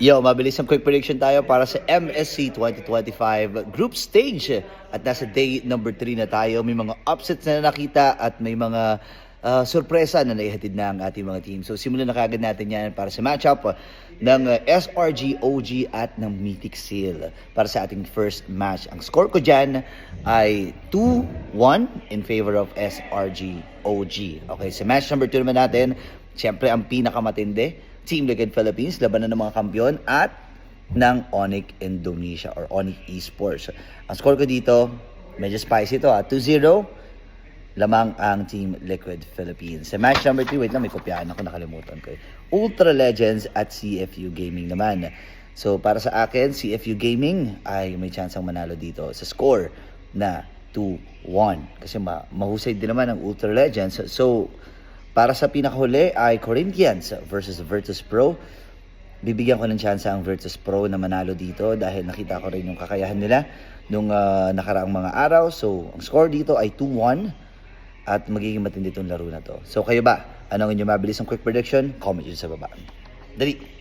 Yo, mabilis ang quick prediction tayo para sa MSC 2025 group stage. At nasa day number 3 na tayo. May mga upsets na nakita at may mga ah, sorpresa na naihatid na ang ating mga team. So simulan na kagad natin yan para sa matchup ng ah, SRG, OG at ng Mythic Seal para sa ating first match. Ang score ko dyan ay 2-1 in favor of SRG, OG. Okay, sa match number 2 naman natin, siyempre ang pinakamatindi, Team Liquid Philippines, labanan ng mga kampiyon at ng Onyx Indonesia or Onyx Esports. Ang score ko dito, medyo spicy ito ha, 2-0, lamang ang Team Liquid Philippines. Sa match number 3, wait lang, may kopyahan ako, nakalimutan ko. eh. Ultra Legends at CFU Gaming naman. So para sa akin, CFU Gaming ay may chance ang manalo dito sa score na 2-1. Kasi ma mahusay din naman ang Ultra Legends. So para sa pinakahuli ay Corinthians versus Virtus Pro. Bibigyan ko ng chance ang Virtus Pro na manalo dito dahil nakita ko rin yung kakayahan nila nung ah, nakaraang mga araw. So, ang score dito ay 2-1 at magiging matindi itong laro na to. So, kayo ba? Anong inyong mabilis ang quick prediction? Comment yun sa baba. Dali!